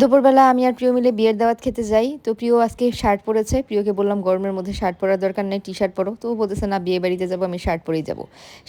দুপুরবেলা আমি আর প্রিয় মিলে বিয়ের দাওয়াত খেতে যাই। তো প্রিয় আজকে শার্ট পরেছে। প্রিয়কে বললাম, গরমের মধ্যে শার্ট পরার দরকার নেই টি শার্ট পরো। তো বলতেছে, না, বিয়ে বাড়িতে যাব, আমি শার্ট পরেই যাব।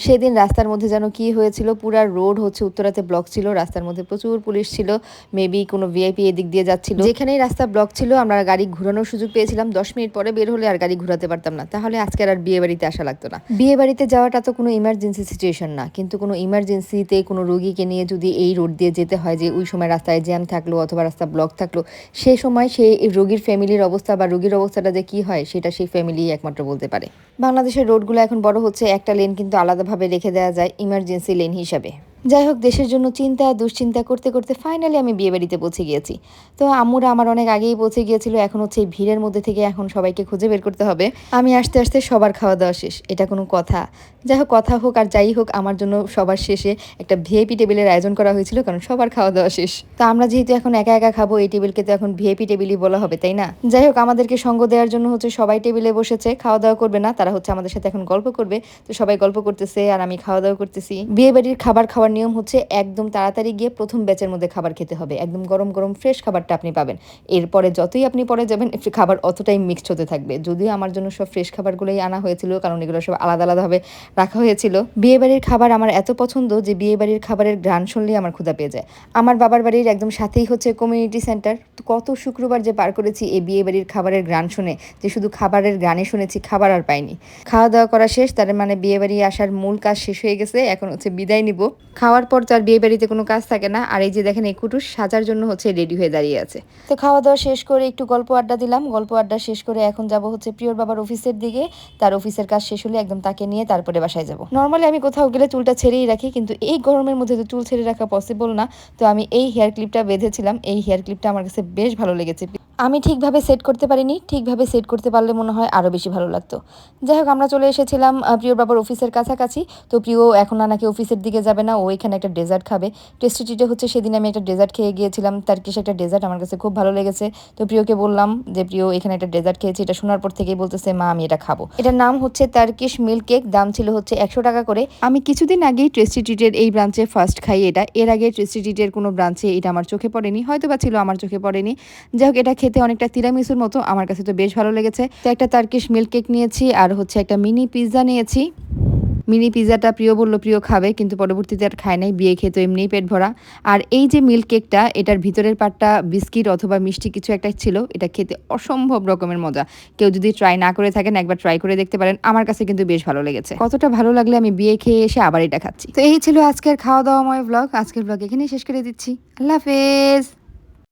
সেদিন রাস্তার মধ্যে যেন কি হয়েছিল, পুরা রোড হচ্ছে উত্তরাতে ব্লক ছিল, রাস্তার মধ্যে প্রচুর পুলিশ ছিল, মেবি কোনো ভিআইপি এদিক দিয়ে যাচ্ছিল। যেখানেই রাস্তা ব্লক ছিল, আমরা গাড়ি ঘোরানোর সুযোগ পেয়েছিলাম। দশ মিনিট পরে বের হলে আর গাড়ি ঘোরাতে পারতাম না। তাহলে আজকে আর বিয়ে বাড়িতে আসা লাগতো না। বিয়ে বাড়িতে যাওয়াটা তো কোনো ইমার্জেন্সি সিচুয়েশন না। কিন্তু কোনো ইমার্জেন্সিতে কোনো রোগীকে নিয়ে যদি এই রোড দিয়ে যেতে হয় যে ওই সময় রাস্তায় জ্যাম থাকল অথবা রাস্তা ব্লক থাকল। সে সময় সেই রোগীর ফ্যামিলির অবস্থা বা রোগীর অবস্থাটা যে কি হয়, সেটা সেই ফ্যামিলি একমাত্র বলতে পারে। বাংলাদেশের রোডগুলো এখন বড় হচ্ছে, একটা লেন কিন্তু আলাদাভাবে রেখে দেওয়া যায় ইমার্জেন্সি লেন হিসাবে। যাই হোক, দেশের জন্য চিন্তা, দুশ্চিন্তা করতে করতে ফাইনালি আমি বিয়ে বাড়িতে পৌঁছে গিয়েছি। তো আম্মুরা আমার অনেক আগেই পৌঁছে গিয়েছিল, এখন হচ্ছে এই ভিড়ের মধ্যে থেকে এখন সবাইকে খুঁজে বের করতে হবে। আমি আসতে আসতে সবার খাওয়া দাওয়া শেষ, এটা কোনো কথা। যাই হোক, কথা হোক আর যাই হোক, আমার জন্য সবার শেষে একটা ভিআইপি টেবিলের আয়োজন করা হয়েছিল, কারণ সবার খাওয়া দাওয়া শেষ। তো আমরা যেহেতু এখন একা একা খাব, এই টেবিলকে তো এখন ভিআইপি টেবিলই বলা হবে, তাই না? যাই হোক, আমাদেরকে সঙ্গ দেওয়ার জন্য হচ্ছে সবাই টেবিলে বসেছে, খাওয়া দাওয়া করবে না, তারা হচ্ছে আমাদের সাথে এখন গল্প করবে। তো সবাই গল্প করতেছে আর আমি খাওয়া দাওয়া করতেছি। বিয়ে বাড়ির খাবার খাওয়ার নিয়ম হচ্ছে একদম তাড়াতাড়ি গিয়ে প্রথম ব্যাচের মধ্যে খাবার খেতে হবে। একদম গরম গরম ফ্রেশ খাবারটা আপনি পাবেন। এরপরে যতই আপনি পরে যাবেন খাবার অতটাই মিক্সড হতে থাকবে। যদিও আমার জন্য সব ফ্রেশ খাবারগুলোই আনা হয়েছিল, কারণ এগুলো সব আলাদা আলাদাভাবে রাখা হয়েছিল। বিয়ে বাড়ির খাবার আমার এত পছন্দ যে বিয়ে বাড়ির খাবারের গ্রান শুনলেই আমার ক্ষুধা পেয়ে যায়। আমার বাবার বাড়ির একদম সাথেই হচ্ছে কমিউনিটি সেন্টার তো কত শুক্রবার যে পার করেছি এই বিয়ে বাড়ির খাবারের গ্রান শুনে, যে শুধু খাবারের গ্রানে শুনেছি, খাবার আর পাইনি। খাওয়া দাওয়া করা শেষ, তার মানে বিয়ে বাড়ি আসার মূল কাজ শেষ হয়ে গেছে, এখন হচ্ছে বিদায় নিব। খাওয়ার পর তার বিয়ে বাড়িতে কোনো কাজ থাকে না। আর এই যে দেখেন এই কুটুস সাজার জন্য হচ্ছে রেডি হয়ে দাঁড়িয়ে আছে। তো খাওয়া দাওয়া শেষ করে একটু গল্প আড্ডা দিলাম। গল্প আড্ডা শেষ করে এখন যাব হচ্ছে প্রিয়র বাবার অফিসের দিকে। তার অফিসের কাজ শেষ হলে একদম তাকে নিয়ে তারপরে বাসায় যাব। নর্মালি আমি কোথাও গেলে চুলটা ছেড়েই রাখি, কিন্তু এই গরমের মধ্যে তো চুল ছেড়ে রাখা পসিবল না। তো আমি এই হেয়ার ক্লিপটা বেঁধেছিলাম। এই হেয়ার ক্লিপটা আমার কাছে বেশ ভালো লেগেছে। আমি ঠিকভাবে সেট করতে পারিনি, ঠিকভাবে সেট করতে পারলে মনে হয় আরও বেশি ভালো লাগতো। যাই হোক, আমরা চলে এসেছিলাম প্রিয় বাবার অফিসের কাছাকাছি। তো প্রিয় এখন আর নাকি অফিসের দিকে যাবে না, ও এখানে একটা ডেজার্ট খাবে। টেস্টিটিতে হচ্ছে সেদিন আমি একটা ডেজার্ট খেয়ে গিয়েছিলাম, তার কিছু একটা ডেজার্ট আমার কাছে খুব ভালো লেগেছে। তো প্রিয়কে বললাম যে, প্রিয়, এখানে একটা ডেজার্ট খেয়েছি। এটা শোনার পর থেকেই বলতেছে, মা, আমি এটা খাব। এটার নাম হচ্ছে তার্কিশ মিল্ক কেক দাম ছিল হচ্ছে একশো টাকা করে। আমি কিছুদিন আগেই ট্রেস্টি ট্রিটের এই ব্রাঞ্চে ফার্স্ট খাই এটা। এর আগে ট্রেস্টি ট্রিটের কোনো ব্রাঞ্চে এটা আমার চোখে পড়েনি হয়তো বা ছিল আমার চোখে পড়েনি। যাই হোক, এটা খেতে অনেকটা তিরামিসুর মতো। আমার কাছে তো বেশ ভালো লেগেছে। তো একটা তার্কিশ মিল্ক কেক নিয়েছি আর হচ্ছে একটা মিনি পিৎজা নিয়েছি। মিনি পিৎজাটা প্রিয় বলল প্রিয় খাবে, কিন্তু পরবর্তীতে আর খায় নাই, বিয়ে খেয়ে তো এমনিই পেট ভরা। আর এই যে মিল্ক কেকটা এটার ভিতরের পাটটা বিস্কিট অথবা মিষ্টি কিছু একটা ছিল, এটা খেতে অসম্ভব রকমের মজা। কেউ যদি ট্রাই না করে থাকেন, একবার ট্রাই করে দেখতে পারেন। আমার কাছে কিন্তু বেশ ভালো লেগেছে। কতটা ভালো লাগলে আমি বিয়ে খেয়ে এসে আবার এটা খাচ্ছি। তো এই ছিল আজকের খাওয়া দাওয়াময় ব্লগ আজকের ব্লগ এখানেই শেষ করে দিচ্ছি। আল্লাহ হাফেজ।